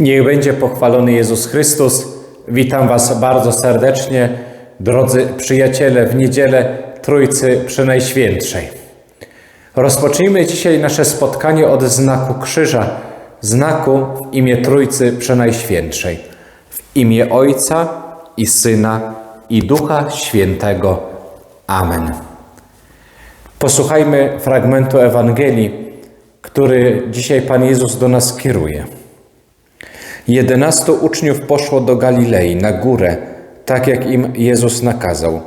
Niech będzie pochwalony Jezus Chrystus. Witam Was bardzo serdecznie, drodzy przyjaciele, w niedzielę Trójcy Przenajświętszej. Rozpocznijmy dzisiaj nasze spotkanie od znaku krzyża, znaku w imię Trójcy Przenajświętszej. W imię Ojca i Syna i Ducha Świętego. Amen. Posłuchajmy fragmentu Ewangelii, który dzisiaj Pan Jezus do nas kieruje. Jedenastu uczniów poszło do Galilei na górę, tak jak im Jezus nakazał.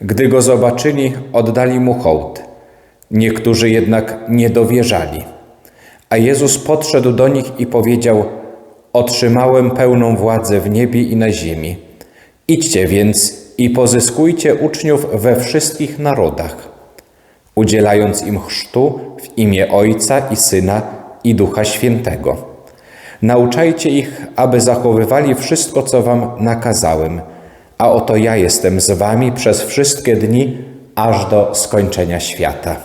Gdy go zobaczyli, oddali mu hołd. Niektórzy jednak nie dowierzali. A Jezus podszedł do nich i powiedział: Otrzymałem pełną władzę w niebie i na ziemi. Idźcie więc i pozyskujcie uczniów we wszystkich narodach, udzielając im chrztu w imię Ojca i Syna i Ducha Świętego Nauczajcie ich, aby zachowywali wszystko, co wam nakazałem, a oto ja jestem z wami przez wszystkie dni, aż do skończenia świata.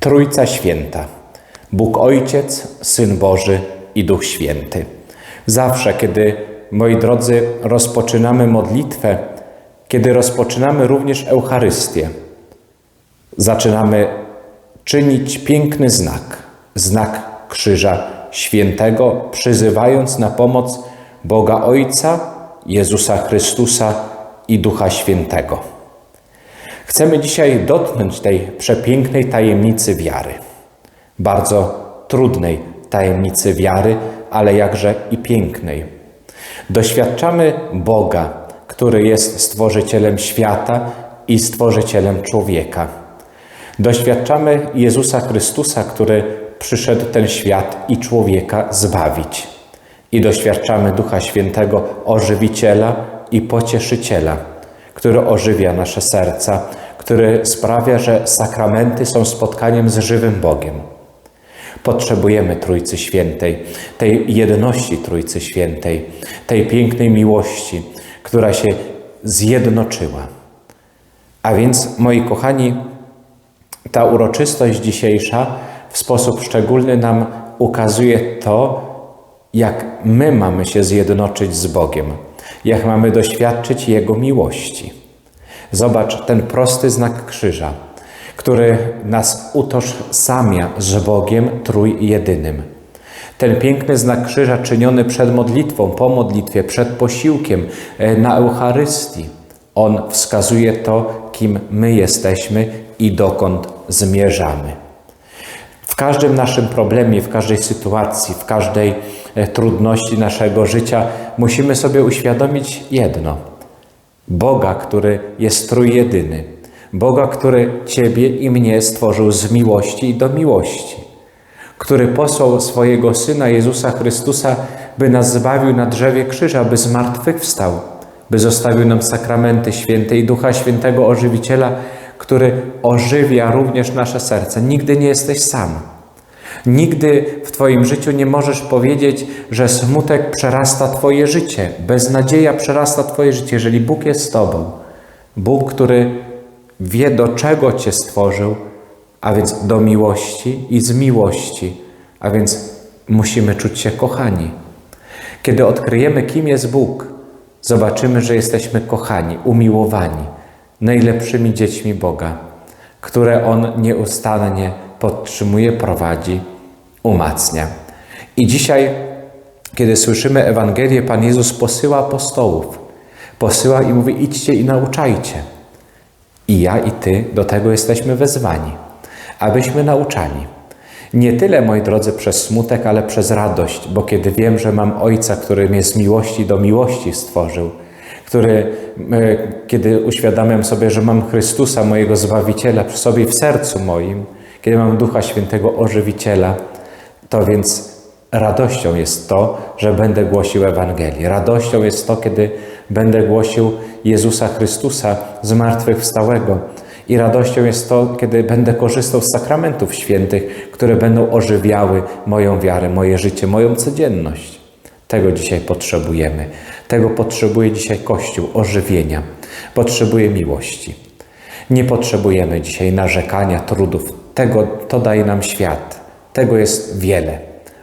Trójca Święta, Bóg Ojciec, Syn Boży i Duch Święty. Zawsze, kiedy, moi drodzy, rozpoczynamy modlitwę, kiedy rozpoczynamy również Eucharystię, zaczynamy czynić piękny znak, znak krzyża świętego, przyzywając na pomoc Boga Ojca, Jezusa Chrystusa i Ducha Świętego. Chcemy dzisiaj dotknąć tej przepięknej tajemnicy wiary, bardzo trudnej tajemnicy wiary, ale jakże i pięknej. Doświadczamy Boga, który jest stworzycielem świata i stworzycielem człowieka. Doświadczamy Jezusa Chrystusa, który przyszedł ten świat i człowieka zbawić. I doświadczamy Ducha Świętego, ożywiciela i pocieszyciela, który ożywia nasze serca, który sprawia, że sakramenty są spotkaniem z żywym Bogiem. Potrzebujemy Trójcy Świętej, tej jedności Trójcy Świętej, tej pięknej miłości, która się zjednoczyła. A więc, moi kochani, ta uroczystość dzisiejsza w sposób szczególny nam ukazuje to, jak my mamy się zjednoczyć z Bogiem, jak mamy doświadczyć Jego miłości. Zobacz ten prosty znak krzyża, który nas utożsamia z Bogiem Trójjedynym. Ten piękny znak krzyża czyniony przed modlitwą, po modlitwie, przed posiłkiem, e, na Eucharystii. On wskazuje to, kim my jesteśmy i dokąd zmierzamy. W każdym naszym problemie, w każdej sytuacji, w każdej e, trudności naszego życia musimy sobie uświadomić jedno: Boga, który jest trójjedyny, Boga, który Ciebie i mnie stworzył z miłości i do miłości, który posłał swojego Syna Jezusa Chrystusa, by nas zbawił na drzewie krzyża, by zmartwychwstał, by zostawił nam sakramenty święte i Ducha Świętego Ożywiciela, który ożywia również nasze serce. Nigdy nie jesteś sam. Nigdy w Twoim życiu nie możesz powiedzieć, że smutek przerasta Twoje życie, beznadzieja przerasta Twoje życie, jeżeli Bóg jest z Tobą. Bóg, który wie, do czego Cię stworzył, a więc do miłości i z miłości, a więc musimy czuć się kochani. Kiedy odkryjemy, kim jest Bóg, zobaczymy, że jesteśmy kochani, umiłowani najlepszymi dziećmi Boga, które On nieustannie podtrzymuje, prowadzi, umacnia. I dzisiaj, kiedy słyszymy Ewangelię, Pan Jezus posyła apostołów. Posyła i mówi: idźcie i nauczajcie. I ja i Ty do tego jesteśmy wezwani, abyśmy nauczali. Nie tyle, moi drodzy, przez smutek, ale przez radość, bo kiedy wiem, że mam Ojca, który mnie z miłości do miłości stworzył, który, e, kiedy uświadamiam sobie, że mam Chrystusa, mojego Zbawiciela przy sobie w sercu moim, kiedy mam Ducha Świętego Ożywiciela, to więc radością jest to, że będę głosił Ewangelię. Radością jest to, kiedy będę głosił Jezusa Chrystusa zmartwychwstałego. I radością jest to, kiedy będę korzystał z sakramentów świętych, które będą ożywiały moją wiarę, moje życie, moją codzienność. Tego dzisiaj potrzebujemy. Tego potrzebuje dzisiaj Kościół ożywienia, potrzebuje miłości. Nie potrzebujemy dzisiaj narzekania, trudów. Tego to daje nam świat. Tego jest wiele.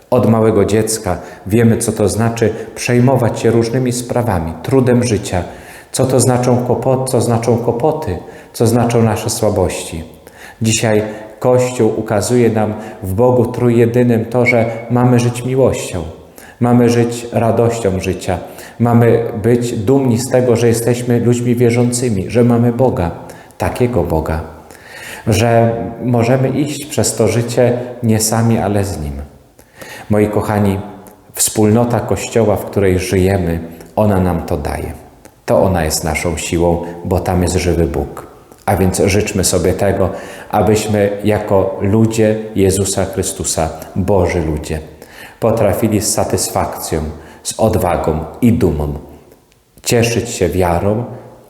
Od małego dziecka wiemy, co to znaczy przejmować się różnymi sprawami, trudem życia, co to znaczą kłopoty, co znaczą kłopoty, co znaczą nasze słabości. Dzisiaj Kościół ukazuje nam w Bogu Trójjedynym to, że mamy żyć miłością, mamy żyć radością życia, mamy być dumni z tego, że jesteśmy ludźmi wierzącymi, że mamy Boga, takiego Boga, że możemy iść przez to życie nie sami, ale z Nim. Moi kochani, wspólnota Kościoła, w której żyjemy, ona nam to daje. To ona jest naszą siłą, bo tam jest żywy Bóg. A więc życzmy sobie tego, abyśmy jako ludzie Jezusa Chrystusa, Boży ludzie, potrafili z satysfakcją, z odwagą i dumą cieszyć się wiarą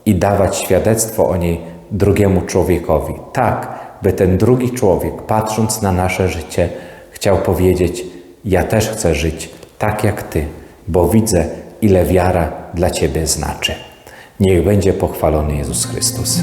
i dawać świadectwo o niej drugiemu człowiekowi. Tak, by ten drugi człowiek, patrząc na nasze życie, chciał powiedzieć: Ja też chcę żyć tak jak Ty, bo widzę, ile wiara dla Ciebie znaczy. Niech będzie pochwalony Jezus Chrystus.